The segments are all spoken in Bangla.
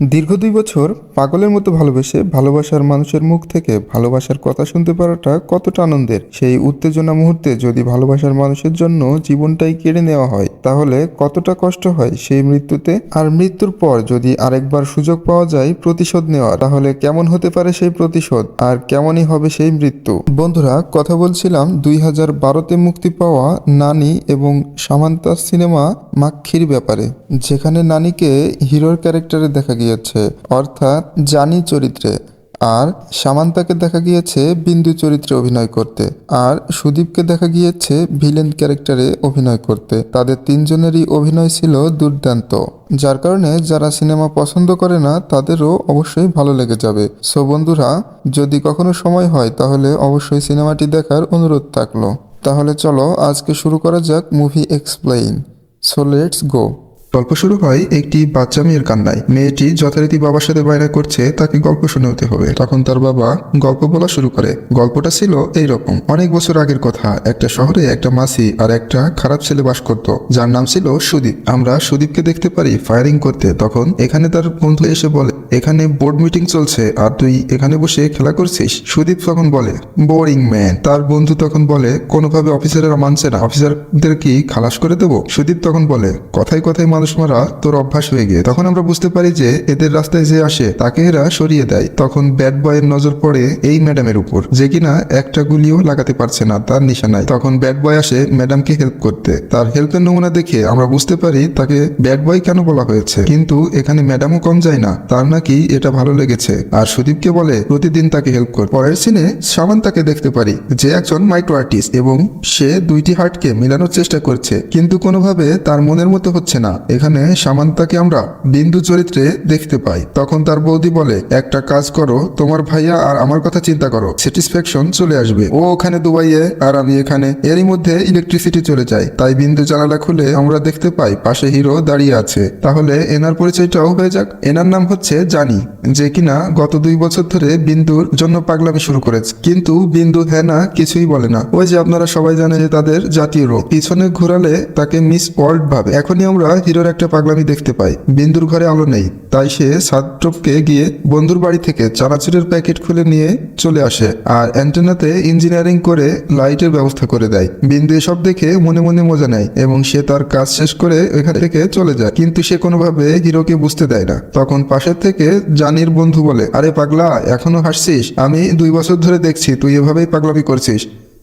দীর্ঘ দুই বছর পাগলের মতো ভালোবেসে ভালোবাসার মানুষের মুখ থেকে ভালোবাসার কথা শুনতে পারাটা কতটা আনন্দের। সেই উত্তেজনা মুহূর্তে যদি ভালোবাসার মানুষের জন্য জীবনটাই কেড়ে নেওয়া হয়, তাহলে কতটা কষ্ট হয় সেই মৃত্যুতে? আর মৃত্যুর পর যদি আরেকবার সুযোগ পাওয়া যায় প্রতিশোধ নেওয়া তাহলে কেমন হতে পারে সেই প্রতিশোধ? আর কেমনই হবে সেই মৃত্যু? বন্ধুরা, কথা বলছিলাম, দুই হাজার বারোতে মুক্তি পাওয়া নানি এবং সামান্তা সিনেমা মাক্ষীর ব্যাপারে, যেখানে নানিকে হিরোর ক্যারেক্টারে দেখা গিয়েছে। অর্থাৎ জানি চরিত্রে। আর সামান্তাকে দেখা গিয়েছে বিন্দু চরিত্রে অভিনয় করতে। আর সুদীপকে দেখা গিয়েছে ভিলেন ক্যারেক্টারে অভিনয় করতে। তাদের তিনজনেরই অভিনয় ছিল দুর্দান্ত। যার কারণে যারা সিনেমা পছন্দ করে না, তাদেরও অবশ্যই ভালো লেগে যাবে। সো বন্ধুরা, যদি কখনো সময় হয়, তাহলে অবশ্যই সিনেমাটি দেখার অনুরোধ থাকল। তাহলে চলো, আজকে শুরু করা যাক movie explain. So let's go. গল্প শুরু হয় একটি বাচ্চা মেয়ের কান্নায়। মেয়েটি যথারীতি বাবার সাথে বায়না করছে, তাকে গল্প শোনাতে হবে। তখন তার বাবা গল্প বলা শুরু করে। গল্পটা ছিল এই রকম অনেক বছর আগের কথা। একটা শহরে একটা মাসি আর একটা খারাপ ছেলে বাস করত। যার নাম ছিল সুদীপ। আমরা সুদীপকে দেখতে পারি ফায়ারিং করতে। তখন এখানে তার বন্ধু এসে বলে, এখানে বোর্ড মিটিং চলছে আর তুই এখানে বসে খেলা করছিস? সুদীপ তখন বলে বোরিং ম্যান তার বন্ধু তখন বলে, কোনোভাবে অফিসারেরা মানছে না। অফিসারদের কি খালাস করে দেবো? সুদীপ তখন বলে, কথায় কথায় মারা তোর অভ্যাস হয়ে গিয়ে, তখন আমরা বুঝতে পারি যে এদের রাস্তায় যে আসে, তাকে এরা সরিয়ে দেয়। তখন ব্যাড বয়ের নজর পড়ে এই ম্যাডামের উপর, যে কিনা একটা গুলিও লাগাতে পারছে না, তার নিশানায়। তখন ব্যাড বয় আসে ম্যাডামকে হেল্প করতে। তার হেল্পের নমুনা দেখে আমরা বুঝতে পারি তাকে ব্যাড বয় কেন বলা হয়েছে। কিন্তু এখানে ম্যাডামও কম যায় না, তার নাকি এটা ভালো লেগেছে। আর সুদীপকে বলে, প্রতিদিন তাকে হেল্প কর। পরের সিনে সামান তাকে দেখতে পারি, যে একজন মাইক্রো আর্টিস্ট এবং সে দুইটি হার্টকে মেলানোর চেষ্টা করছে। কিন্তু কোনোভাবে তার মনের মতো হচ্ছে না। এখানে সামান্তাকে আমরা বিন্দু চরিত্রে দেখতে পাই। তখন তার বৌদি বলে, একটা কাজ করো, তোমার ভাইয়া আর আমার কথা চিন্তা করো, স্যাটিসফ্যাকশন চলে আসবে। ও ওখানে দুবাইয়ে, আর আমি এখানে। এরই মধ্যে ইলেকট্রিসিটি চলে যায়। তাই বিন্দু জানালা খুলে আমরা দেখতে পাই, পাশে হিরো দাঁড়িয়ে আছে। তাহলে এনার পরিচয়টাও হয়ে যাক। এনার নাম হচ্ছে জানি, যে কিনা গত দুই বছর ধরে বিন্দুর জন্য পাগলামি শুরু করেছে। কিন্তু বিন্দু হ্যাঁ না কিছুই বলে না। ওই যে আপনারা সবাই জানে যে তাদের জাতীয় রোগ। পিছনে ঘোরালে তাকে মিস ওয়ার্ল্ড ভাবে। এখনই আমরা হিরোর একটা পাগলামি দেখতে পাই বিন্দুর ঘরে আলো নেই। তাই সে সাত্রপকে গিয়ে বন্ধুর বাড়ি থেকে চানাচুরের প্যাকেট খুলে নিয়ে চলে আসে আর অ্যান্টেনাতে ইঞ্জিনিয়ারিং করে লাইটের ব্যবস্থা করে দেয়। বিন্দু এসব দেখে মনে মনে মজা নেয় এবং সে তার কাজ শেষ করে এখান থেকে চলে যায়। কিন্তু সে কোনোভাবে হিরোকে বুঝতে দেয় না। তখন পাশের থেকে জানির বন্ধু বলে, আরে পাগলা, এখনও হাসছিস? আমি দুই বছর ধরে দেখছি, তুই এভাবেই পাগলামি করছিস।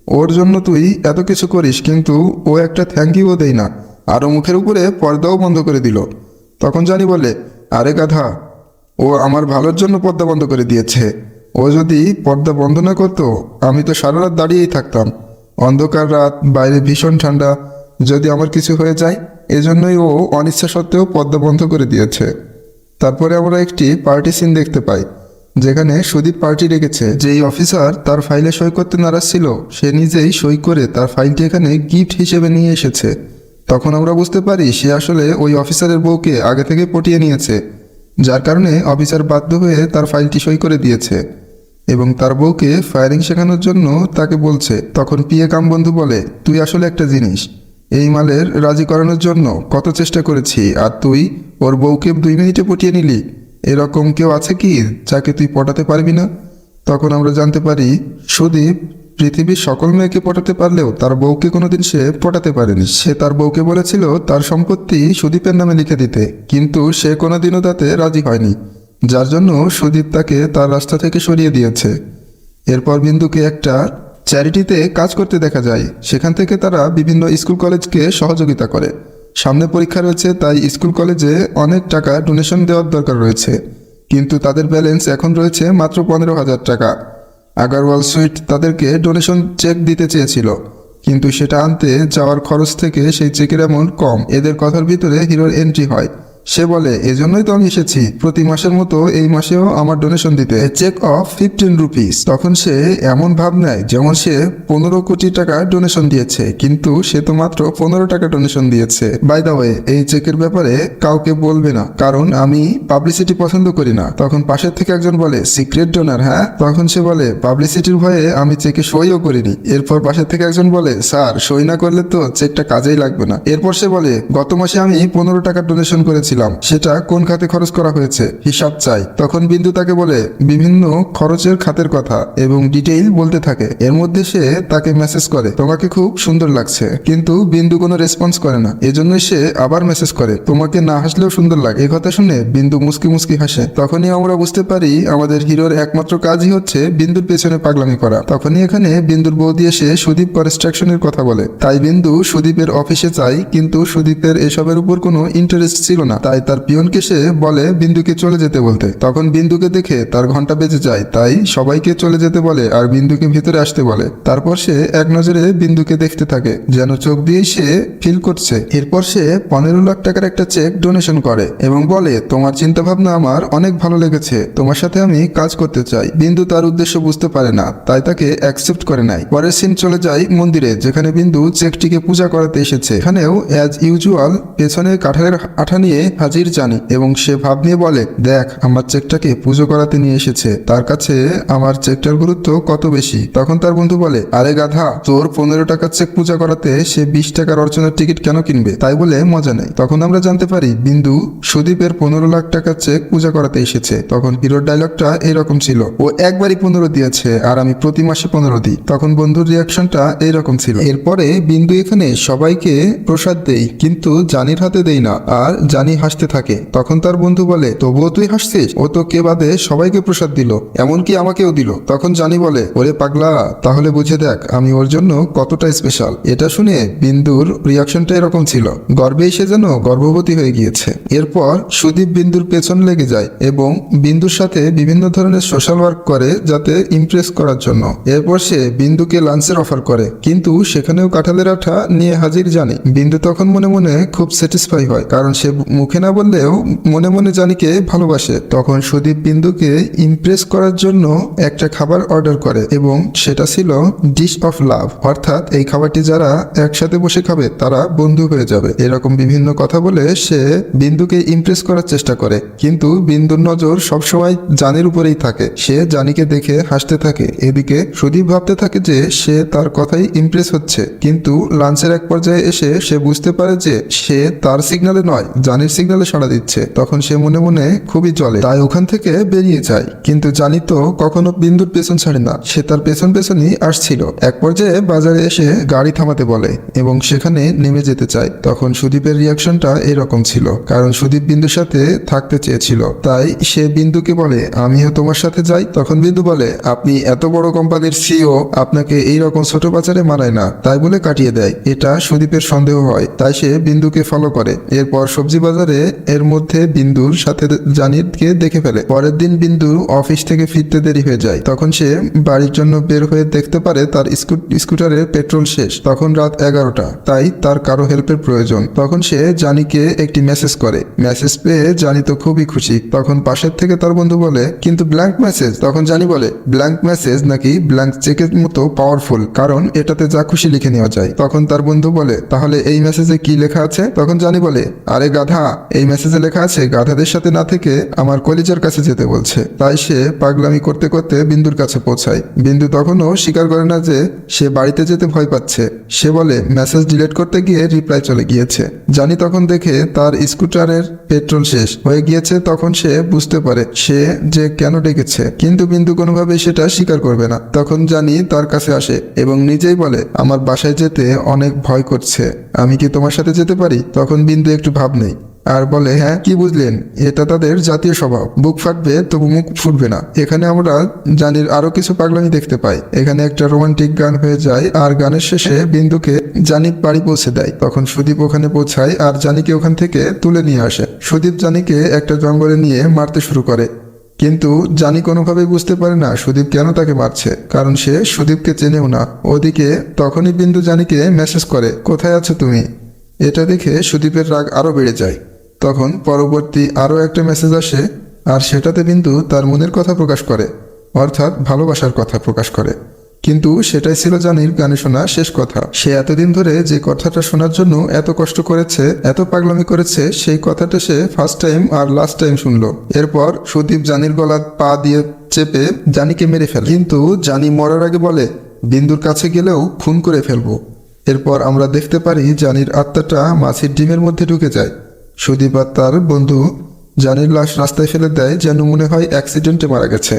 ওর জন্য তুই এত কিছু করিস, কিন্তু ও একটা থ্যাংক ইউও দেয় না। আরও মুখের উপরে পর্দাও বন্ধ করে দিল। তখন জানি বলে, আরে গাধা, ও আমার ভালোর জন্য পর্দা বন্ধ করে দিয়েছে। ও যদি পর্দা বন্ধ না করতো, আমি তো সারা রাত দাঁড়িয়েই থাকতাম। অন্ধকার রাত, বাইরে ভীষণ ঠান্ডা। যদি আমার কিছু হয়ে যায়, এজন্যই ও অনিচ্ছা সত্ত্বেও পর্দা বন্ধ করে দিয়েছে। তারপরে আমরা একটি পার্টি সিন দেখতে পাই, যেখানে সুদীপ পার্টি রেখেছে। যেই অফিসার তার ফাইলে সই করতে নারাজ ছিল, সে নিজেই সই করে তার ফাইলটি এখানে গিফট হিসেবে নিয়ে এসেছে। তখন আমরা বুঝতে পারি সে আসলে ওই অফিসারের বউকে আগে থেকে পটিয়ে নিয়েছে, যার কারণে অফিসার বাধ্য হয়ে তার ফাইলটি সই করে দিয়েছে এবং তার বউকে ফায়ারিং শেখানোর জন্য তাকে বলছে, তখন পিএ কাম বন্ধু বলে, তুই আসলে একটা জিনিস, এই মালের রাজি করানোর জন্য কত চেষ্টা করেছি, আর তুই ওর বউকে দুই মিনিটে পটিয়ে নিলি, এরকম কেউ আছে কি যাকে তুই পটাতে পারবি না? তখন আমরা জানতে পারি, সুদীপ পৃথিবীর সকল মেয়েকে পটাতে পারলেও তার বউকে কোনোদিন সে পটাতে পারেনি। সে তার বউকে বলেছিল, তার সম্পত্তি সুদীপের নামে লিখে দিতে। কিন্তু সে কোনোদিনও তাতে রাজি হয়নি, যার জন্য সুদীপ তাকে তার রাস্তা থেকে সরিয়ে দিয়েছে। এরপর বিন্দুকে একটা চ্যারিটিতে কাজ করতে দেখা যায়। সেখান থেকে তারা বিভিন্ন স্কুল কলেজকে সহযোগিতা করে। সামনে পরীক্ষা রয়েছে, তাই স্কুল কলেজে অনেক টাকা ডোনেশন দেওয়ার দরকার রয়েছে। কিন্তু তাদের ব্যালেন্স এখন রয়েছে মাত্র পনেরো হাজার টাকা। আগারওয়াল সুইট তাদেরকে ডোনেশন চেক দিতে চেয়েছিল। কিন্তু সেটা আনতে যাওয়ার খরচ থেকে সেই চেকের এমন কম। এদের কথার ভিতরে হিরোর এন্ট্রি হয়। সে বলে, এজন্যই তো আমি এসেছি। প্রতি মাসের মতো এই মাসেও আমার ডোনেশন দিতে। চেক অফ ফিফটিন রুপিস তখন সে এমন ভাব নেয় যেমন সে পনেরো কোটি টাকা ডোনেশন দিয়েছে, কিন্তু সে তো মাত্র পনেরো টাকা ডোনেশন দিয়েছে। বাই দা ওয়ে এই চেকের ব্যাপারে কাউকে বলবে না, কারণ আমি পাবলিসিটি পছন্দ করি না। তখন পাশের থেকে একজন বলে সিক্রেট ডোনার হ্যাঁ? তখন সে বলে পাবলিসিটির ভয়ে আমি চেকে সইও করিনি। এরপর পাশের থেকে একজন বলে স্যার সই না করলে তো চেকটা কাজেই লাগবে না। এরপর সে বলে, গত মাসে আমি পনেরো টাকা ডোনেশন করেছিলাম। সেটা কোন খাতে খরচ করা হয়েছে? হিসাব চাই। তখন বিন্দু তাকে বলে, বিভিন্ন খরচের খাতের কথা এবং ডিটেইল বলতে থাকে। এর মধ্যে সে তাকে মেসেজ করে। তোমাকে খুব সুন্দর লাগছে। কিন্তু বিন্দু কোনো রেসপন্স করে না। এজন্যই সে আবার মেসেজ করে। তোমাকে না হাসলেও সুন্দর লাগে। এ কথা শুনে বিন্দু মুসকি মুসকি হাসে। তখনই আমরা বুঝতে পারি, আমাদের হিরোর একমাত্র কাজই হচ্ছে বিন্দুর পেছনে পাগলামি করা। তখনই এখানে বিন্দুর বৌদি এসে সুদীপ কনস্ট্রাকশনের কথা বলে। তাই বিন্দু সুদীপের অফিসে চাই কিন্তু সুদীপের এসবের উপর কোনো ইন্টারেস্ট ছিল না। তাই তার পিয়নকে সে বলে, বিন্দুকে চলে যেতে বলতে। তখন বিন্দুকে দেখে তার ঘণ্টা বেজে যায়, তাই সবাইকে চলে যেতে বলে আর বিন্দুকে ভিতরে আসতে বলে। তারপর সে এক নজরে বিন্দুকে দেখতে থাকে, যেন চোখ দিয়ে সে ফিল করছে। এরপর সে পনেরো লাখ টাকার একটা চেক ডোনেশন করে এবং বলে, তোমার চিন্তা ভাবনা আমার অনেক ভালো লেগেছে। তোমার সাথে আমি কাজ করতে চাই। বিন্দু তার উদ্দেশ্য বুঝতে পারে না, তাই তাকে অ্যাকসেপ্ট করে নাই পরের সিন চলে যায় মন্দিরে, যেখানে বিন্দু চেকটিকে পূজা করাতে এসেছে। এখানেও অ্যাজ ইউজুয়াল পেছনে কাঠারের আঠা নিয়ে হাজির জানি এবং সে ভাব নিয়ে বলে, দেখ, আমার চেকটাকে পুজো করাতে নিয়ে এসেছে। তার কাছে আমার চেকটার গুরুত্ব কত বেশি? তখন তার বন্ধু বলে, আরে গাধা, তোর পনেরো টাকার চেক পূজা করাতে সে বিশ টাকার অর্চনার টিকিট কেন কিনবে? তাই বলে মজা নেই। তখন আমরা জানতে পারি, বিন্দু সুদীপের পনেরো লাখ টাকার চেক পূজা করাতে এসেছে। তখন হিরোর ডায়লগটা এরকম ছিল, ও একবারই পনেরো দিয়েছে আর আমি প্রতি মাসে পনেরো দিই। তখন বন্ধুর রিয়াকশনটা এইরকম ছিল, এরপরে বিন্দু এখানে সবাইকে প্রসাদ দেই, কিন্তু জানির হাতে দেই না। আর জানি হাসতে থাকে। তখন তার বন্ধু বলে, তবুও তুই হাসছিস? ও তো কে বাদে সবাইকে প্রসাদ দিল, এমনকি আমাকেও দিল। তখন জানি বলে, ওরে পাগলা, তাহলে বুঝে দেখ, আমি ওর জন্য কতটা স্পেশাল এটা শুনে বিন্দুর রিয়াকশনটা এরকম ছিল। গর্বে এসে যেন গর্ভবতী হয়ে গিয়েছে। এরপর সুদীপ বিন্দুর পেছন লেগে যায় এবং বিন্দুর সাথে বিভিন্ন ধরনের সোশ্যাল ওয়ার্ক করে যাতে ইমপ্রেস করার জন্য। এরপর সে বিন্দুকে লাঞ্চের অফার করে। কিন্তু সেখানেও কাঁঠালের আঠা নিয়ে হাজির জানে। বিন্দু তখন মনে মনে খুব স্যাটিসফাই হয়, কারণ সে মুখে না বললেও মনে মনে জানিকে ভালোবাসে, তখন সুদীপ বিন্দুকে ইমপ্রেস করার জন্য একটা খাবার অর্ডার করে এবং সেটা ছিল ডিশ অফ লাভ অর্থাৎ এই খাবারটি যারা একসাথে বসে খাবে, তারা বন্ধু হয়ে যাবে। এরকম বিভিন্ন কথা বলে সে বিন্দুকে ইমপ্রেস করার চেষ্টা করে। কিন্তু বিন্দুর নজর সবসময় জানির উপরেই থাকে। সে জানিকে দেখে হাসতে থাকে। এদিকে সুদীপ ভাবতে থাকে যে সে তার কথাই ইমপ্রেস হচ্ছে। কিন্তু লাঞ্চের এক পর্যায়ে এসে সে বুঝতে পারে যে সে তার সিগনালে নয়। জানির সিগনালে সাড়া দিচ্ছে। তখন সে মনে মনে খুবই চলে তাই ওখান থেকে বেরিয়ে যায়। কিন্তু জানি তো কখনো বিন্দুর পেছন ছাড়ে না। সে তার পেছন পেছনই আসছিল। এক পর্যায়ে বাজারে এসে গাড়ি থামাতে বলে এবং সেখানে নেমে যেতে চায়। তখন সুদীপের রিয়াকশনটা এরকম ছিল। কারণ সুদীপ বিন্দুর সাথে থাকতে চেয়েছিল। তাই সে বিন্দুকে বলে, আমিও তোমার সাথে যাই? তখন বিন্দু বলে, আপনি এত বড় কোম্পানির সিও আপনাকে এই রকম ছোট বাজারে মানায় না। তাই বলে কাটিয়ে দেয়। এটা সুদীপের সন্দেহ হয়। তাই সে বিন্দুকে ফলো করে। এরপর সবজি বাজারে এর মধ্যে বিন্দুর সাথে জানিদকে দেখে ফেলে। পরের দিন বিন্দু অফিস থেকে ফিরতে দেরি হয়ে যায়। তখন সে বাড়ির জন্য বের হয়ে দেখতে পারে তার স্কু- স্কুটারের পেট্রোল শেষ। তখন রাত এগারোটা, তাই তার কারও হেল্পের প্রয়োজন। তখন সে জানিকে একটি মেসেজ করে। মেসেজ পেয়ে জানি তো খুবই খুশি। তখন পাশের থেকে তার বন্ধু বলে, কিন্তু ব্ল্যাঙ্ক মেসেজ? তখন জানি বলে, ব্ল্যাঙ্ক মেসেজ নাকি ব্ল্যাঙ্ক চেকের মতো পাওয়ারফুল, কারণ এটাতে যা খুশি লিখে নেওয়া যায়। তখন তার বন্ধু বলে, তাহলে এই মেসেজে কি লেখা আছে? তখন জানি বলে, আরে গাধা এই মেসেজে লেখা আছে, গাধাদের সাথে না থেকে আমার কলিজার কাছে যেতে বলছে। তাই সে পাগলামি করতে করতে বিন্দুর কাছে পৌঁছায়। বিন্দু তখনও স্বীকার করে না যে সে বাড়িতে যেতে ভয় পাচ্ছে। সে বলে মেসেজ ডিলিট করতে গিয়ে রিপ্লাই চলে গিয়েছে। জানি তখন দেখে তার স্কুটারের পেট্রোল শেষ। হয়ে গিয়েছে তখন সে বুঝতে পারে, সে যে কেন ডেকেছে। কিন্তু বিন্দু কোনোভাবে সেটা স্বীকার করবে না। তখন জানি তার কাছে আসে এবং নিজেই বলে, আমার বাসায় যেতে অনেক ভয় করছে। আমি কি তোমার সাথে যেতে পারি? তখন বিন্দু একটু ভাব নেই আর বলে হ্যাঁ কি বুঝলেন? এটা তাদের জাতীয় স্বভাব। বুক ফাটবে, তবু মুখ ফুটবে না। এখানে আমরা জানির আরও কিছু পাগলামি দেখতে পাই। এখানে একটা রোমান্টিক গান হয়ে যায় আর গানের শেষে বিন্দুকে জানি বাড়ি পৌঁছে দেয়। তখন সুদীপ ওখানে পৌঁছায় আর জানিকে ওখান থেকে তুলে নিয়ে আসে। সুদীপ জানিকে একটা জঙ্গলে নিয়ে মারতে শুরু করে। কিন্তু জানি কোনোভাবেই বুঝতে পারে না সুদীপ কেন তাকে মারছে, কারণ সে সুদীপকে চেনেও না। ওদিকে তখনই বিন্দু জানিকে মেসেজ করে, কোথায় আছো তুমি? এটা দেখে সুদীপের রাগ আরও বেড়ে যায়। তখন পরবর্তী আরও একটা মেসেজ আসে, আর সেটাতে বিন্দু তার মনের কথা প্রকাশ করে, অর্থাৎ ভালোবাসার কথা প্রকাশ করে। কিন্তু সেটাই ছিল জানির গানে শোনা শেষ কথা। সে এতদিন ধরে যে কথাটা শোনার জন্য এত কষ্ট করেছে, এত পাগলামি করেছে, সেই কথাটা সে ফার্স্ট টাইম আর লাস্ট টাইম শুনলো। এরপর সুদীপ জানির গলা পা দিয়ে চেপে জানিকে মেরে ফেলে। কিন্তু জানি মরার আগে বলে, বিন্দুর কাছে গেলেও খুন করে ফেলব। এরপর আমরা দেখতে পারি জানির আত্মাটা মাছির ডিমের মধ্যে ঢুকে যায়। সুদীপ আর তার বন্ধু জানির লাশ রাস্তায় ফেলে দেয়, যেন মনে হয় অ্যাক্সিডেন্টে মারা গেছে।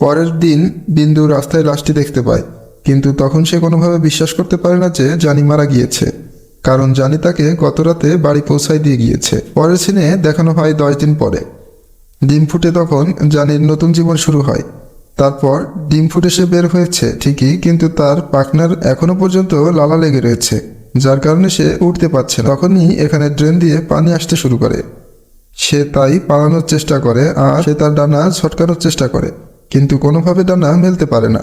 পরের দিন বিন্দু রাস্তায় লাশটি দেখতে পায়, কিন্তু তখন সে কোনোভাবে বিশ্বাস করতে পারে না যে জানি মারা গিয়েছে, কারণ জানি তাকে গত রাতে বাড়ি পৌঁছায় দিয়ে গিয়েছে। পরের সিনে দেখানো হয় দশ দিন পরে। ডিম ফুটে তখন জানির নতুন জীবন শুরু হয়। তারপর ডিম ফুটে সে বের হয়েছে ঠিকই, কিন্তু তার পাখনার এখনও পর্যন্ত লালা লেগে রয়েছে। যার কারণে সে উঠতে পারছে না। তখনই এখানে ড্রেন দিয়ে পানি আসতে শুরু করে। সে তাই পালানোর চেষ্টা করে আর সে তার ডানা ছটকানোর চেষ্টা করে। কিন্তু কোনোভাবে ডানা মেলতে পারে না।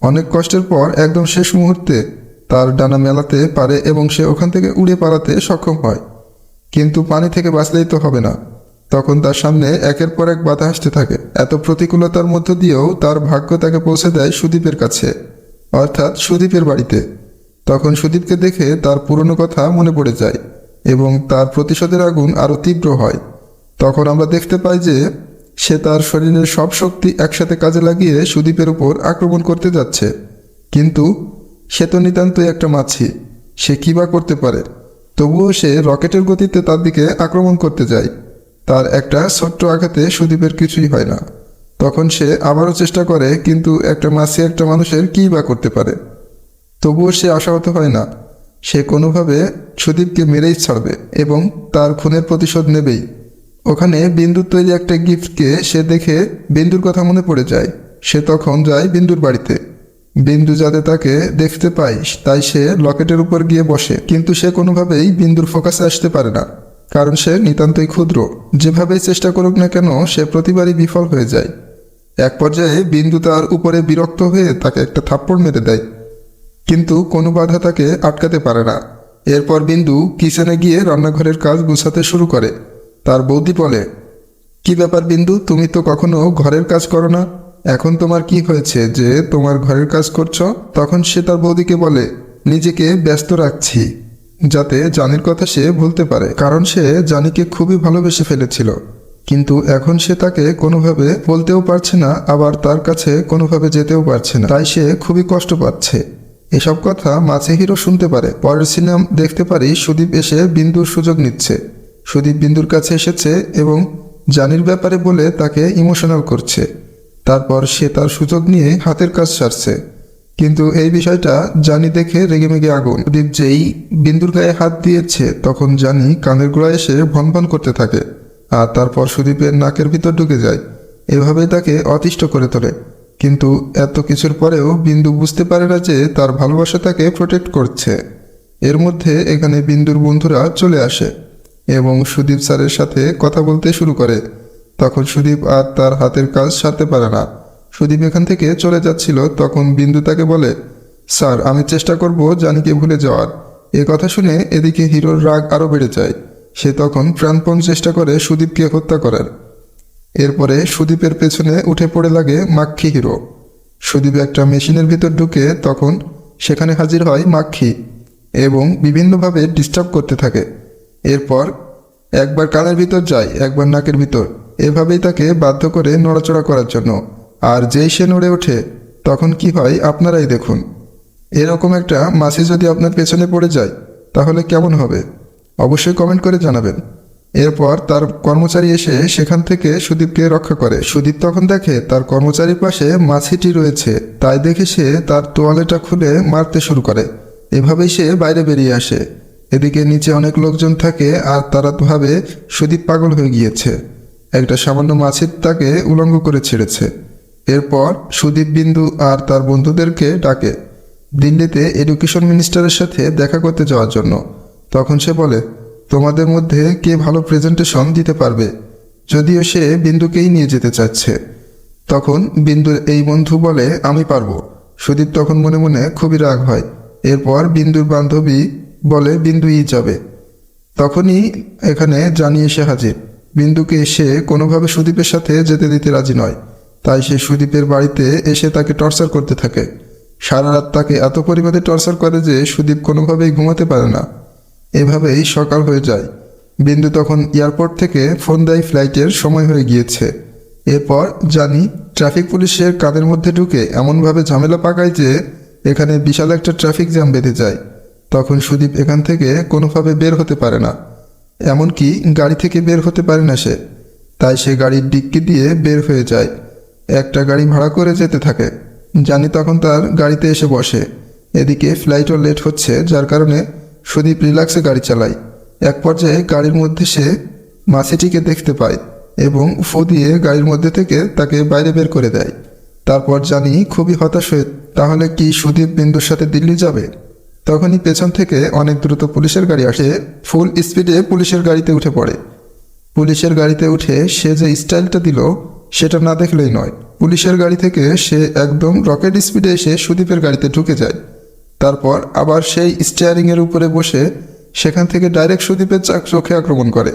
অনেক কষ্টের পর একদম শেষ মুহূর্তে তার ডানা মেলাতে পারে এবং সে ওখান থেকে উড়ে পালাতে সক্ষম হয়। কিন্তু পানি থেকে বাঁচলেই তো হবে না। তখন তার সামনে একের পর এক বাধা আসতে থাকে। এত প্রতিকূলতার মধ্য দিয়েও তার ভাগ্য তাকে পৌঁছে দেয় সুদীপের কাছে, অর্থাৎ সুদীপের বাড়িতে। তখন সুদীপকে দেখে তার পুরনো কথা মনে পড়ে যায় এবং তার প্রতিশোধের আগুন আরও তীব্র হয়। তখন আমরা দেখতে পাই যে সে তার শরীরের সব শক্তি একসাথে কাজে লাগিয়ে সুদীপের উপর আক্রমণ করতে যাচ্ছে। কিন্তু সে তো নিতান্তই একটা মাছি, সে কী বা করতে পারে? তবুও সে রকেটের গতিতে তার দিকে আক্রমণ করতে যায়। তার একটা ছোট্ট আঘাতে সুদীপের কিছুই হয় না। তখন সে আবারও চেষ্টা করে, কিন্তু একটা মাছি একটা মানুষের কী বা করতে পারে? তবুও সে আশাহত হয় না। সে কোনোভাবে সুদীপকে মেরেই ছাড়বে এবং তার খুনের প্রতিশোধ নেবেই। ওখানে বিন্দুর তৈরি একটা গিফটকে সে দেখে বিন্দুর কথা মনে পড়ে যায়। সে তখন যায় বিন্দুর বাড়িতে। বিন্দু যাতে তাকে দেখতে পায়, তাই সে লকেটের উপর গিয়ে বসে। কিন্তু সে কোনোভাবেই বিন্দুর ফোকাসে আসতে পারে না, কারণ সে নিতান্তই ক্ষুদ্র। যেভাবেই চেষ্টা করুক না কেন, সে প্রতিবারই বিফল হয়ে যায়। এক পর্যায়ে বিন্দু তার উপরে বিরক্ত হয়ে তাকে একটা থাপ্পড় মেরে দেয়। কিন্তু কোনো বাধা তাকে আটকাতে পারে না। এরপর বিন্দু কিচেনে গিয়ে রান্নাঘরের কাজ গুছাতে শুরু করে। তার বৌদি বলে, কি ব্যাপার বিন্দু, তুমি তো কখনো ঘরের কাজ করো না? এখন তোমার কি হয়েছে যে তোমার ঘরের কাজ করছ? তখন সে তার বৌদিকে বলে, নিজেকে ব্যস্ত রাখছি, যাতে জানির কথা সে ভুলতে পারে। কারণ সে জানিকে খুবই ভালোবেসে ফেলেছিল। কিন্তু এখন সে তাকে কোনোভাবে বলতেও পারছে না, আবার তার কাছে কোনোভাবে যেতেও পারছে না। তাই সে খুবই কষ্ট পাচ্ছে। এসব কথা মাছে হিরো শুনতে পারে। পরের সিনেমা দেখতে পারি সুদীপ এসে বিন্দুর সুযোগ নিচ্ছে। সুদীপ বিন্দুর কাছে এসেছে এবং জানির ব্যাপারে বলে তাকে ইমোশনাল করছে। তারপর সে তার সুযোগ নিয়ে হাতের কাজ সারছে। কিন্তু এই বিষয়টা জানি দেখে রেগেমেগে আগুন। সুদীপ যেই বিন্দুর গায়ে হাত দিয়েছে, তখন জানি কানের গোড়ায় এসে ভন ভন করতে থাকে। আর তারপর সুদীপের নাকের ভিতর ঢুকে যায়। এভাবেই তাকে অতিষ্ঠ করে তোলে। কিন্তু এত কিছুর পরেও বিন্দু বুঝতে পারে না যে তার ভালোবাসা তাকে প্রোটেক্ট করছে। এর মধ্যে এখানে বিন্দুর বন্ধুরা চলে আসে এবং সুদীপ স্যারের সাথে কথা বলতে শুরু করে। তখন সুদীপ আর তার হাতের কাজ সারতে পারে না। সুদীপ এখান থেকে চলে যাচ্ছিল, তখন বিন্দু তাকে বলে, স্যার, আমি চেষ্টা করব জানিকে ভুলে যাওয়ার। এ কথা শুনে এদিকে হিরোর রাগ আরও বেড়ে যায়। সে তখন প্রাণপণ চেষ্টা করে সুদীপকে হত্যা করার। এরপরে সুদীপের পেছনে উঠে পড়ে লাগে মাক্ষী হিরো। সুদীপ একটা মেশিনের ভিতর ঢুকে তখন সেখানে হাজির হয় মাক্ষী এবং বিভিন্নভাবে ডিস্টার্ব করতে থাকে। এরপর একবার কানের ভিতর যায়, একবার নাকের ভিতর। এভাবেই তাকে বাধ্য করে নড়াচড়া করার জন্য। আর যেই সে নড়ে ওঠে, তখন কি হয় আপনারাই দেখুন। এরকম একটা মাছি যদি আপনার পেছনে পড়ে যায়, তাহলে কেমন হবে? অবশ্যই কমেন্ট করে জানাবেন। এরপর তার কর্মচারী এসে সেখান থেকে সুদীপকে রক্ষা করে। সুদীপ তখন দেখে তার কর্মচারীর পাশে মাছিটি রয়েছে। তাই দেখে সে তার তোয়ালেটা খুলে মারতে শুরু করে। এভাবেই সে বাইরে বেরিয়ে আসে। এদিকে নিচে অনেক লোকজন থাকে আর তারা ভাবে সুদীপ পাগল হয়ে গিয়েছে। একটা সামান্য মাছির তাকে উলঙ্গ করে ছেড়েছে। এরপর সুদীপ, বিন্দু আর তার বন্ধুদেরকে ডাকে। দিল্লিতে এডুকেশন মিনিস্টারের সাথে দেখা করতে যাওয়ার জন্য। তখন সে বলে তোমাদের মধ্যে কে ভালো প্রেজেন্টেশন দিতে পারবে? যদিও সে বিন্দুকেই নিয়ে যেতে চাচ্ছে। তখন বিন্দুর এই বন্ধু বলে, আমি পারব। সুদীপ তখন মনে মনে খুবই রাগ হয়। এরপর বিন্দুর বান্ধবী বলে, বিন্দুই যাবে। তখনই এখানে জানিয়ে এসে হাজির। বিন্দুকে এসে কোনোভাবে সুদীপের সাথে যেতে দিতে রাজি নয়। তাই সে সুদীপের বাড়িতে এসে তাকে টর্চার করতে থাকে। সারা রাত তাকে এত পরিমাণে টর্চার করে যে সুদীপ কোনোভাবেই ঘুমাতে পারে না। এভাবেই সকাল হয়ে যায়। বিন্দু তখন এয়ারপোর্ট থেকে ফোন দেয় ফ্লাইটের সময় হয়ে গিয়েছে। এরপর জানি ট্রাফিক পুলিশের কাদের মধ্যে ঢুকে এমনভাবে ঝামেলা পাকায় যে এখানে বিশাল একটা ট্রাফিক জ্যাম বেঁধে যায়। তখন সুদীপ এখান থেকে কোনোভাবে বের হতে পারে না। এমনকি গাড়ি থেকে বের হতে পারে না সে। তাই সে গাড়ির ডিক্কি দিয়ে বের হয়ে যায়। একটা গাড়ি ভাড়া করে যেতে থাকে। জানি তখন তার গাড়িতে এসে বসে। এদিকে ফ্লাইটও লেট হচ্ছে, যার কারণে সুদীপ রিল্যাক্সে গাড়ি চালায়। এক পর্যায়ে গাড়ির মধ্যে সে মাসিটিকে দেখতে পায় এবং ফো দিয়ে গাড়ির মধ্যে থেকে তাকে বাইরে বের করে দেয়। তারপর জানি খুবই হতাশ হয়ে, তাহলে কি সুদীপ বিন্দুর সাথে দিল্লি যাবে? তখনই পেছন থেকে অনেক দ্রুত পুলিশের গাড়ি আসে। ফুল স্পিডে পুলিশের গাড়িতে উঠে পড়ে। পুলিশের গাড়িতে উঠে সে যে স্টাইলটা দিল, সেটা না দেখলেই নয়। পুলিশের গাড়ি থেকে সে একদম রকেট স্পিডে এসে সুদীপের গাড়িতে ঢুকে যায়। তারপর আবার সেই স্টিয়ারিংয়ের উপরে বসে সেখান থেকে ডাইরেক্ট সুদীপের চাক চোখে আক্রমণ করে।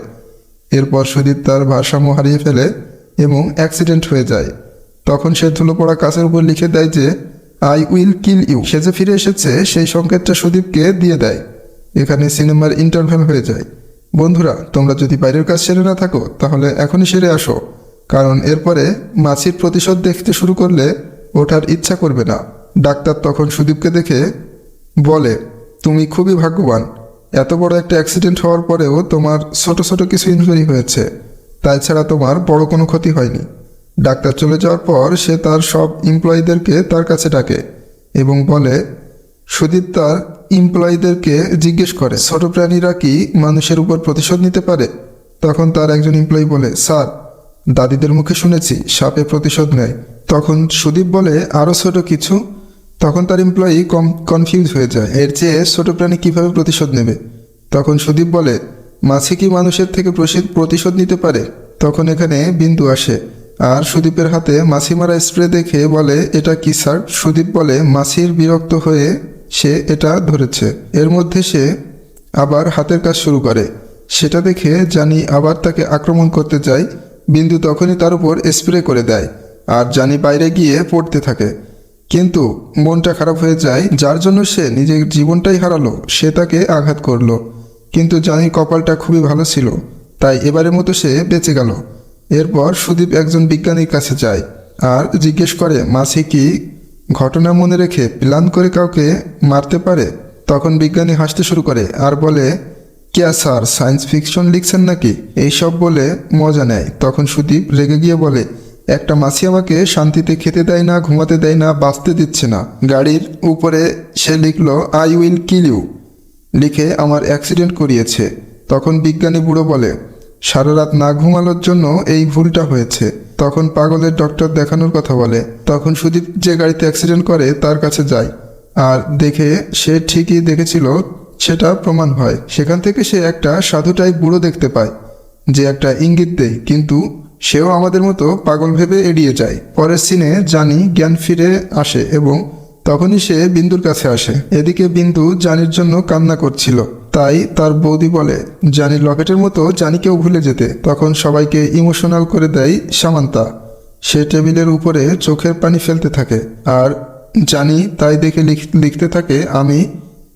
এরপর সুদীপ তার ভারসাম্য হারিয়ে ফেলে এবং অ্যাক্সিডেন্ট হয়ে যায়। তখন সে ধুলো পড়া কাছের উপর লিখে দেয় যে আই উইল কিল ইউ সে যে ফিরে এসেছে, সেই সংকেতটা সুদীপকে দিয়ে দেয়। এখানে সিনেমার ইন্টারভেল হয়ে যায়। বন্ধুরা, তোমরা যদি বাইরের কাজ সেরে না থাকো, তাহলে এখনই সেরে আসো। কারণ এরপরে মাছির প্রতিশোধ দেখতে শুরু করলে ওঠার ইচ্ছা করবে না। ডাক্তার তখন সুদীপকে দেখে বলে, তুমি খুবই ভাগ্যবান। এত বড় একটা অ্যাক্সিডেন্ট হওয়ার পরেও তোমার ছোট ছোট কিছু ইনজুরি হয়েছে। তাই ছাড়া তোমার বড় কোনো ক্ষতি হয়নি। ডাক্তার চলে যাওয়ার পর সে তার সব এমপ্লয়ীদেরকে তার কাছে ডাকে এবং বলে, সুদীপ তার এমপ্লয়ীদেরকে জিজ্ঞেস করে, ছোট প্রাণীরা কি মানুষের উপর প্রতিশোধ নিতে পারে? তখন তার একজন এমপ্লয়ি বলে, স্যার, দাদিদের মুখে শুনেছি, সাপে প্রতিশোধ নেয়। তখন সুদীপ বলে আরও ছোট কিছু? তখন তার এমপ্লয়ি কম কনফিউজ হয়ে যায়। এর চেয়ে ছোট প্রাণী কীভাবে প্রতিশোধ নেবে? তখন সুদীপ বলে, মাছি কি মানুষের থেকে প্রতিশোধ নিতে পারে? তখন এখানে বিন্দু আসে। আর সুদীপের হাতে মাছি মারা স্প্রে দেখে বলে, এটা কি স্যার সুদীপ বলে, মাছির বিরক্ত হয়ে সে এটা ধরেছে। এর মধ্যে সে আবার হাতের কাজ শুরু করে। সেটা দেখে জানি আবার তাকে আক্রমণ করতে যায়। বিন্দু তখনই তার উপর স্প্রে করে দেয়। আর জানি বাইরে গিয়ে পড়তে থাকে। কিন্তু মনটা খারাপ হয়ে যায়, যার জন্য সে নিজের জীবনটাই হারালো, সে তাকে আঘাত করল। কিন্তু জানি কপালটা খুবই ভালো ছিল, তাই এবারের মতো সে বেঁচে গেল। এরপর সুদীপ একজন বিজ্ঞানীর কাছে যায় আর জিজ্ঞেস করে, মাসি কি ঘটনা মনে রেখে প্ল্যান করে কাউকে মারতে পারে? তখন বিজ্ঞানী হাসতে শুরু করে আর বলে, ক্যা স্যার, সায়েন্স ফিকশন লিখছেন নাকি? এইসব বলে মজা নেয়। তখন সুদীপ রেগে গিয়ে বলে একটা মাছি আমাকে শান্তিতে খেতে দেয় না, ঘুমাতে দেয় না, বাঁচতে দিচ্ছে না। গাড়ির উপরে সে লিখলো আই উইল কিল ইউ লিখে আমার অ্যাক্সিডেন্ট করিয়েছে। তখন বিজ্ঞানী বুড়ো বলে, সারা রাত না ঘুমানোর জন্য এই ভুলটা হয়েছে। তখন পাগলের ডক্টর দেখানোর কথা বলে, তখন সুদীপ যে গাড়িতে অ্যাক্সিডেন্ট করে, তার কাছে যায় আর দেখে সে ঠিকই দেখেছিল, সেটা প্রমাণ হয়। সেখান থেকে সে একটা সাধু টাইপ বুড়ো দেখতে পায়, যে একটা ইঙ্গিত দেয়। কিন্তু সেও আমাদের মতো পাগল ভেবে এড়িয়ে যায়। পরের সিনে জানি জ্ঞান ফিরে আসে এবং তখনই সে বিন্দুর কাছে আসে। এদিকে বিন্দু জানির জন্য কান্না করছিল। তাই তার বৌদি বলে, জানি লকেটের মতো জানিকেও ভুলে যেতে। তখন সবাইকে ইমোশনাল করে দেয় সামান্তা। সে টেবিলের উপরে চোখের পানি ফেলতে থাকে। আর জানি তাই দেখে লিখ- লিখতে থাকে, আমি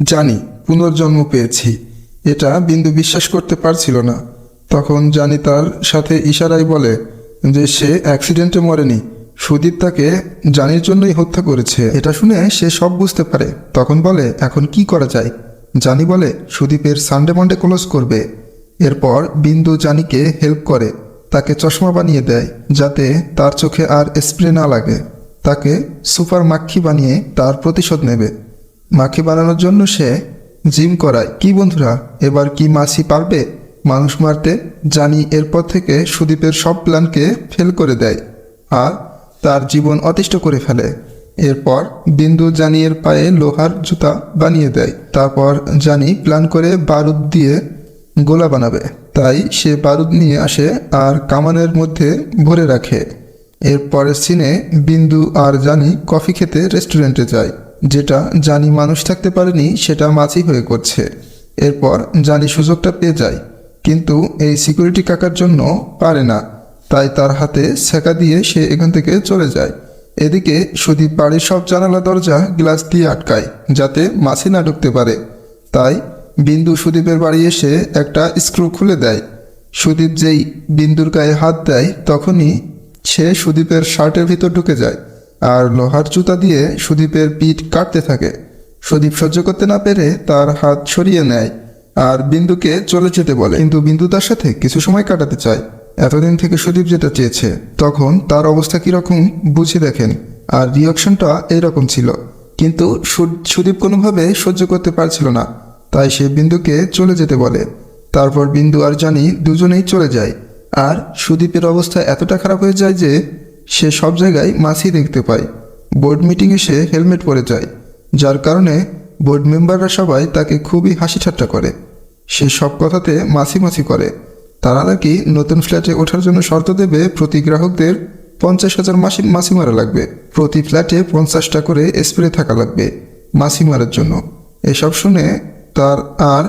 জানি, পুনর্জন্ম পেয়েছি। এটা বিন্দু বিশ্বাস করতে পারছিল না। তখন জানি তার সাথে ইশারাই বলে যে সে অ্যাক্সিডেন্টে মরেনি। সুদীপ তাকে জানির জন্যই হত্যা করেছে। এটা শুনে সে সব বুঝতে পারে। তখন বলে, এখন কি করা যায়? জানি বলে, সুদীপের সানডে মানডে ক্লোজ করবে। এরপর বিন্দু জানিকে হেল্প করে। তাকে চশমা বানিয়ে দেয়, যাতে তার চোখে আর স্প্রে না লাগে। তাকে সুপার মাক্ষী বানিয়ে তার প্রতিশোধ নেবে। মাখি বানানোর জন্য সে জিম করায়। কি বন্ধুরা, এবার কি মাছি পারবে? মানুষ মারতে জানি এরপর থেকে সুদীপের সব প্ল্যানকে ফেল করে দেয় আর তার জীবন অতিষ্ঠ করে ফেলে। এরপর বিন্দু জানিয়ের পায়ে লোহার জুতা বানিয়ে দেয়। তারপর জানি প্ল্যান করে বারুদ দিয়ে গোলা বানাবে। তাই সে বারুদ নিয়ে আসে আর কামানের মধ্যে ভরে রাখে। এর পরের সিনে বিন্দু আর জানি কফি খেতে রেস্টুরেন্টে যায়। যেটা জানি মানুষ থাকতে পারেনি, সেটা মাছি হয়ে করছে। এরপর জানি সুযোগটা পেয়ে যায়। কিন্তু এই সিকিউরিটি কাকার জন্য পারে না। তাই তার হাতে সেকা দিয়ে সে এখান থেকে চলে যায়। এদিকে সুদীপ বাড়ির সব জানালা দরজা গ্লাস দিয়ে আটকায়, যাতে মাছি না ঢুকতে পারে। তাই বিন্দু সুদীপের বাড়ি এসে একটা স্ক্রু খুলে দেয়। সুদীপ যেই বিন্দুর গায়ে হাত দেয়, তখনই সে সুদীপের শার্টের ভিতর ঢুকে যায় আর লোহার জুতা দিয়ে সুদীপের পিঠ কাটতে থাকে। সুদীপ সহ্য করতে না পেরে তার হাত সরিয়ে নেয়। আর বিন্দুকে চলে যেতে বলে। কিন্তু বিন্দু তার সাথে কিছু সময় কাটাতে চায়। এতদিন থেকে সুদীপ যেটা চেয়েছে। তখন তার অবস্থা কীরকম বুঝে দেখেন। আর রিয়াকশনটা এইরকম ছিল। কিন্তু সুদীপ কোনোভাবে সহ্য করতে পারছিল না। তাই সে বিন্দুকে চলে যেতে বলে। তারপর বিন্দু আর জানি দুজনেই চলে যায়। আর সুদীপের অবস্থা এতটা খারাপ হয়ে যায় যে সে সব জায়গায় মাছি দেখতে পায়। বোর্ড মিটিংয়ে সে হেলমেট পরে যায়। যার কারণে বোর্ড মেম্বাররা সবাই তাকে খুবই হাসি ঠাট্টা করে। সে সব কথাতে মাছি করে। তারা নাকি নতুন ফ্ল্যাটে ওঠার জন্য শর্ত দেবে প্রতি গ্রাহকদের পঞ্চাশ হাজার মাসি, মাছি মারা লাগবে। প্রতি ফ্ল্যাটে পঞ্চাশটা করে স্প্রে থাকা লাগবে মাছি মারার জন্য। এসব শুনে তার আর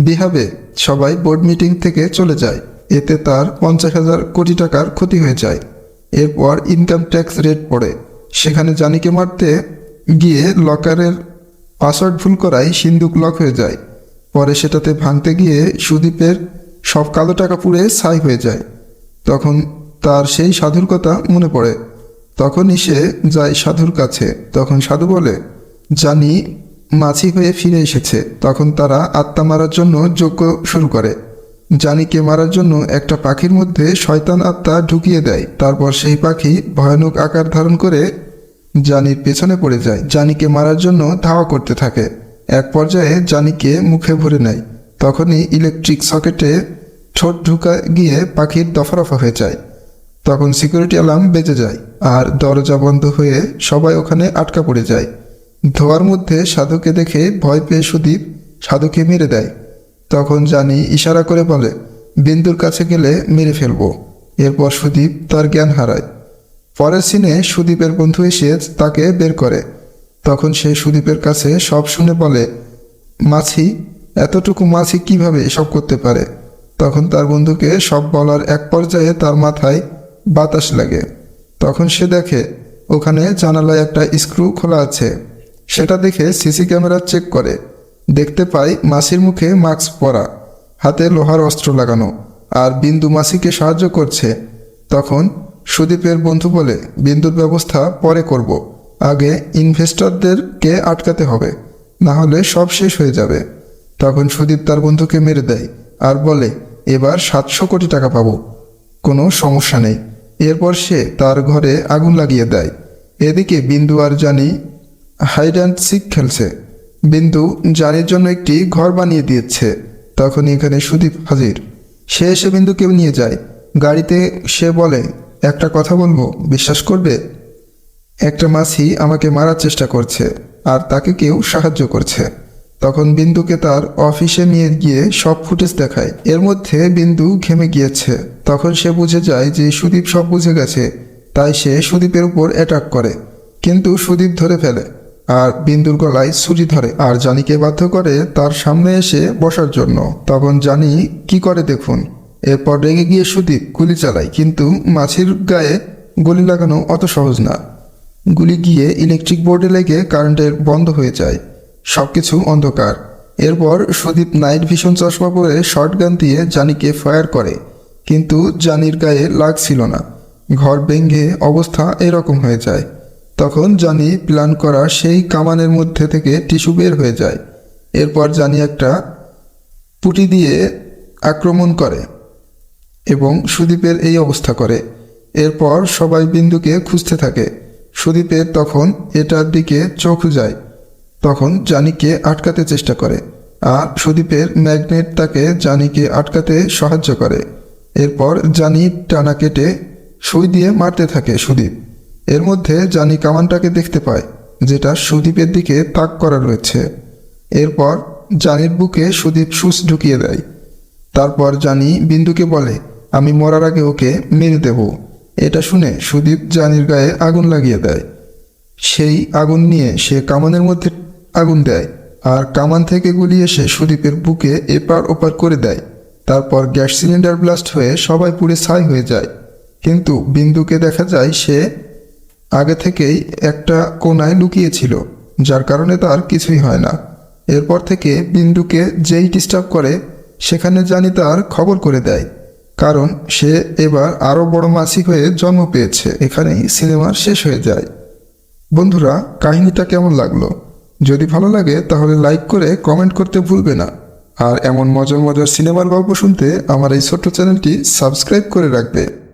বিহাবে সবাই বোর্ড মিটিং থেকে চলে যায়। এতে তার পঞ্চাশ হাজার কোটি টাকার ক্ষতি হয়ে যায়। এরপর ইনকাম ট্যাক্স রেট পড়ে। সেখানে জানিকে মারতে গিয়ে লকারের পাসওয়ার্ড ভুল করায় সিন্দুক লক হয়ে যায়। পরে সেটাতে ভাঙতে গিয়ে সুদীপের সব কালো টাকা পুড়ে ছাই হয়ে যায়। তখন তার সেই সাধুর কথা মনে পড়ে। তখনই সে যায় সাধুর কাছে। তখন সাধু বলে, জানি, মাছি হয়ে ফিরে এসেছে। তখন তারা আত্মা মারার জন্য যজ্ঞ শুরু করে। জানিকে মারার জন্য একটা পাখির মধ্যে শয়তান আত্মা ঢুকিয়ে দেয়। তারপর সেই পাখি ভয়ানক আকার ধারণ করে জানির পেছনে পড়ে যায়। জানিকে মারার জন্য ধাওয়া করতে থাকে। এক পর্যায়ে জানিকে মুখে ভরে নেয়। তখনই ইলেকট্রিক সকেটে ঠোঁট ঢুকা গিয়ে পাখির দফারফা হয়ে যায়। তখন সিকিউরিটি অ্যালার্ম বেজে যায় আর দরজা বন্ধ হয়ে সবাই ওখানে আটকা পড়ে যায়। ধোয়ার মধ্যে সাধুকে দেখে ভয় পেয়ে সুদীপ সাধুকে মেরে দেয়। তখন জানি ইশারা করে বলে, বিন্দুর কাছে গেলে মেরে ফেলব। এরপর সুদীপ তার জ্ঞান হারায়। পরের সিনে সুদীপের বন্ধু এসে তাকে বের করে। তখন সে সুদীপের কাছে সব শুনে বলে, মাছি, এতটুকু মাছি কীভাবে এসব করতে পারে? তখন তার বন্ধুকে সব বলার এক পর্যায়ে তার মাথায় বাতাস লাগে। তখন সে দেখে, ওখানে জানালায় একটা স্ক্রু খোলা আছে। সেটা দেখে সিসি ক্যামেরা চেক করে। দেখতে পাই মাসির মুখে মাস্ক পরা, হাতে লোহার অস্ত্র লাগানো, আর বিন্দু মাসিকে সাহায্য করছে। তখন সুদীপের বন্ধু বলে, বিন্দুর ব্যবস্থা পরে করব। আগে ইনভেস্টরদেরকে আটকাতে হবে, না হলে সব শেষ হয়ে যাবে। তখন সুদীপ তার বন্ধুকে মেরে দেয় আর বলে, এবার সাতশো কোটি টাকা পাবো। কোনো সমস্যা নেই। এরপর সে তার ঘরে আগুন লাগিয়ে দেয়। এদিকে বিন্দু আর জানি হাইড অ্যান্ড সিক খেলছে। বিন্দু জানির জন্য একটি ঘর বানিয়ে দিয়েছে। তখন এখানে সুদীপ হাজির। সে এসে বিন্দুকে নিয়ে যায়। গাড়িতে সে বলে, একটা কথা বলব? বিশ্বাস করবে? একটা মাছি আমাকে মারার চেষ্টা করছে, আর তাকে কেউ সাহায্য করছে। তখন বিন্দুকে তার অফিসে নিয়ে গিয়ে সব ফুটেজ দেখায়। এর মধ্যে বিন্দু ঘেমে গিয়েছে। তখন সে বুঝে যায় যে সুদীপ সব বুঝে গেছে, তাই সে সুদীপের উপর অ্যাটাক করে। কিন্তু সুদীপ ধরে ফেলে, আর বিন্দুর গলায় ছুরি ধরে। আর জানিকে বাধ্য করে তার সামনে এসে বসার জন্য। তখন জানি কি করে দেখুন, এরপর রেগে গিয়ে সুদীপ গুলি চালায়। কিন্তু মাছির গায়ে গুলি লাগানো অত সহজ না। গুলি গিয়ে ইলেকট্রিক বোর্ডে লেগে কারেন্টের বন্ধ হয়ে যায়। সব কিছু অন্ধকার। এরপর সুদীপ নাইট ভিশন চশমা পরে শর্টগান দিয়ে জানিকে ফায়ার করে। কিন্তু জানির গায়ে লাগছিল না। ঘর ভেঙে অবস্থা এরকম হয়ে যায়। তখন জানি প্ল্যান করা সেই কামানের মধ্যে থেকে টিস্যু বের হয়ে যায়। এরপর জানি একটা পুটি দিয়ে আক্রমণ করে এবং সুদীপের এই অবস্থা করে। এরপর সবাই বিন্দুকে খুঁজতে থাকে। সুদীপের তখন এটার দিকে চোখ যায়। তখন জানিকে আটকাতে চেষ্টা করে আর সুদীপের ম্যাগনেট তাকে জানিকে আটকাতে সাহায্য করে। এরপর জানি টানা কেটে সুই দিয়ে মারতে থাকে সুদীপ। এর মধ্যে জানি কামানটাকে দেখতে পায়, যেটা সুদীপের দিকে তাক করা রয়েছে। এরপর জানির বুকে সুদীপ সুচ ঢুকিয়ে দেয়। তারপর জানি বিন্দুকে বলে, আমি মরার আগে ওকে মেরে দেব। এটা শুনে সুদীপ জানির গায়ে আগুন লাগিয়ে দেয়। সেই আগুন নিয়ে সে কামানের মধ্যে আগুন দেয় আর কামান থেকে গুলি এসে সুদীপের বুকে এপার ওপার করে দেয়। তারপর গ্যাস সিলিন্ডার ব্লাস্ট হয়ে সবাই পুড়ে ছাই হয়ে যায়। কিন্তু বিন্দুকে দেখা যায় সে আগে থেকেই একটা কোনায় লুকিয়েছিল, যার কারণে তার কিছুই হয় না। এরপর থেকে বিন্দুকে যেই ডিস্টার্ব করে, সেখানে জানি তার খবর করে দেয়। কারণ সে এবার আরও বড় মাসি হয়ে জন্ম পেয়েছে। এখানেই সিনেমার শেষ হয়ে যায়। বন্ধুরা, কাহিনীটা কেমন লাগল? যদি ভালো লাগে, তাহলে লাইক করে কমেন্ট করতে ভুলবে না। আর এমন মজার মজার সিনেমার গল্প শুনতে আমার এই ছোট্ট চ্যানেলটি সাবস্ক্রাইব করে রাখবে।